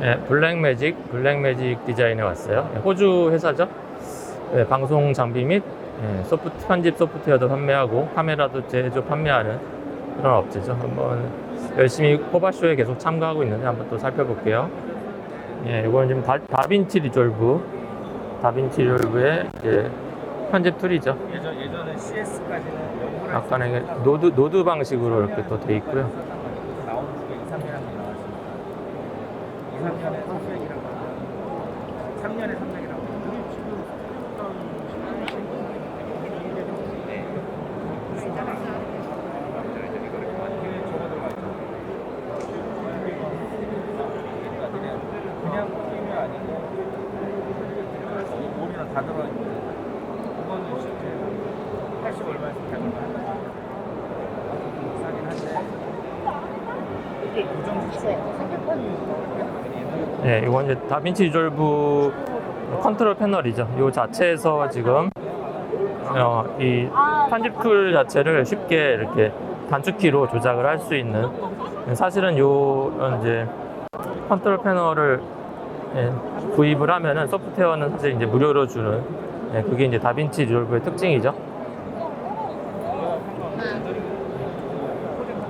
네, 블랙매직, 블랙매직 디자인에 왔어요. 네, 호주 회사죠. 네, 방송 장비 및 네, 소프트, 편집 소프트웨어도 판매하고 카메라도 제조 판매하는 그런 업체죠. 한번 열심히 호바쇼에 계속 참가하고 있는데 한번 또 살펴볼게요. 예, 이건 지금 다, 다빈치 리졸브, 다빈치 리졸브의 이제 편집 툴이죠. 예전 예전에 CS까지는 약간의 노드, 노드 방식으로 이렇게 또 돼 있고요. 수 나오는 중에 2, 3년이 나왔습니다. 2, 3년에 300이라고 하면 3년에 300이라고 하면 그냥 게임이 아니고 몰이랑 다 들어있는데 그거는 실제 80 얼마에서 100 얼마 하는 싸긴 한데 이게 고정 수치 네, 이 건 이제 다빈치 리졸브 컨트롤 패널이죠. 이 자체에서 지금 어, 이 편집 툴 자체를 쉽게 이렇게 단축키로 조작을 할 수 있는 사실은 요 이제 컨트롤 패널을 예, 구입을 하면은 소프트웨어는 사실 이제 무료로 주는 예, 그게 이제 다빈치 리졸브의 특징이죠.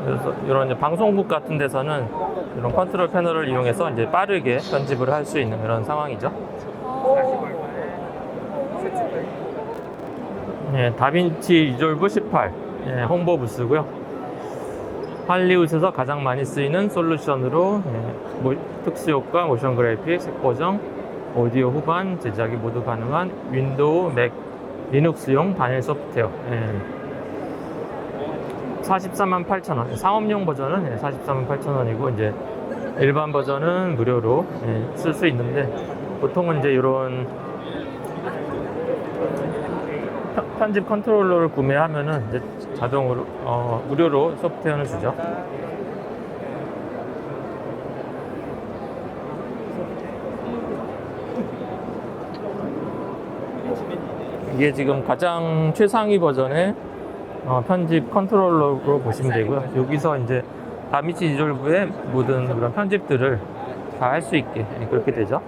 그래서 이런 방송국 같은 데서는 이런 컨트롤 패널을 이용해서 이제 빠르게 편집을 할 수 있는 그런 상황이죠. 예, 다빈치 리졸브 18 예, 홍보 부스고요. 할리우드에서 가장 많이 쓰이는 솔루션으로 예, 모- 특수효과, 모션 그래픽, 색보정, 오디오 후반 제작이 모두 가능한 윈도우, 맥, 리눅스용 단일 소프트웨어. 예. 44만 8천 원. 상업용 버전은 예, 44만 8천 원이고 이제 일반 버전은 무료로 예, 쓸수 있는데 보통은 이제 이런 편- 편집 컨트롤러를 구매하면은 이제 자동으로 어, 무료로 소프트웨어는 주죠. 이게 지금 가장 최상위 버전의 어, 편집 컨트롤러로 보시면 되고요. 여기서 이제 다미치 리졸브의 모든 그런 편집들을 다 할 수 있게 예, 그렇게 되죠.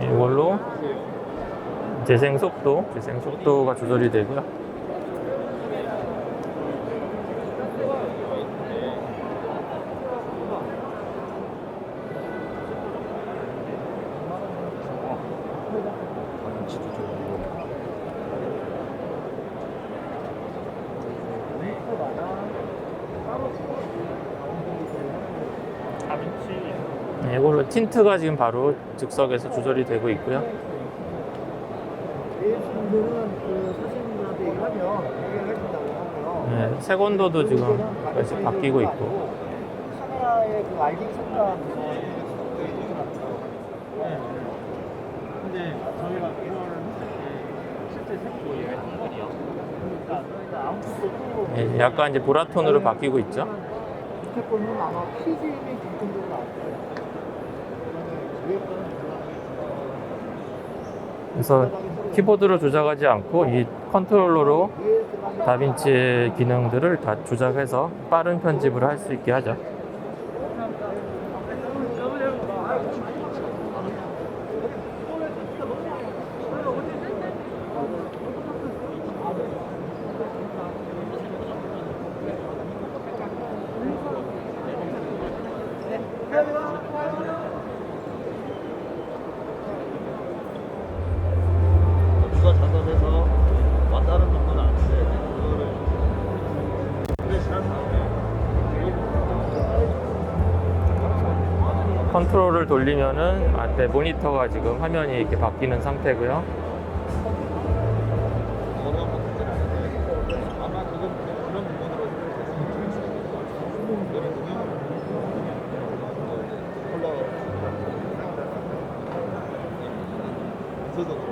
예, 이걸로 재생 속도, 재생 속도가 조절이 되고요. 이걸로 틴트가 지금 바로 즉석에서 조절이 되고 있고요. 분들은 그. 네, 색온도도 지금 계속 바뀌고 있고. 카메라의 그 RGB 색감. 근데 저희가 때 실제 색 보이가 한번이요. 그러니까 그러니까 아무것도 네, 약간 이제 보라톤으로 바뀌고 있죠. 밑에 거는 아마 PGM이 공통적으로 나올 거예요. 그래서 키보드로 조작하지 않고 이 컨트롤러로 다빈치의 기능들을 다 조작해서 빠른 편집을 할 수 있게 하죠. 누가 컨트롤을 돌리면은 앞에 모니터가 지금 화면이 이렇게 바뀌는 상태고요. 컬러 있어서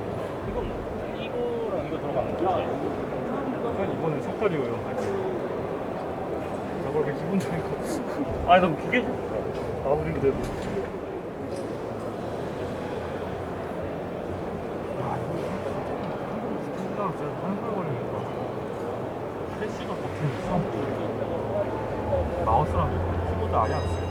들어가는 거지? 한 이거는 석가리고요. 저걸 왜 기본적인 거? 아니 너무 기계 아무리 그래도. 진짜 진짜 한달 걸리니까. 플래시가 같은 마우스랑 키보드 아예 안 쓰고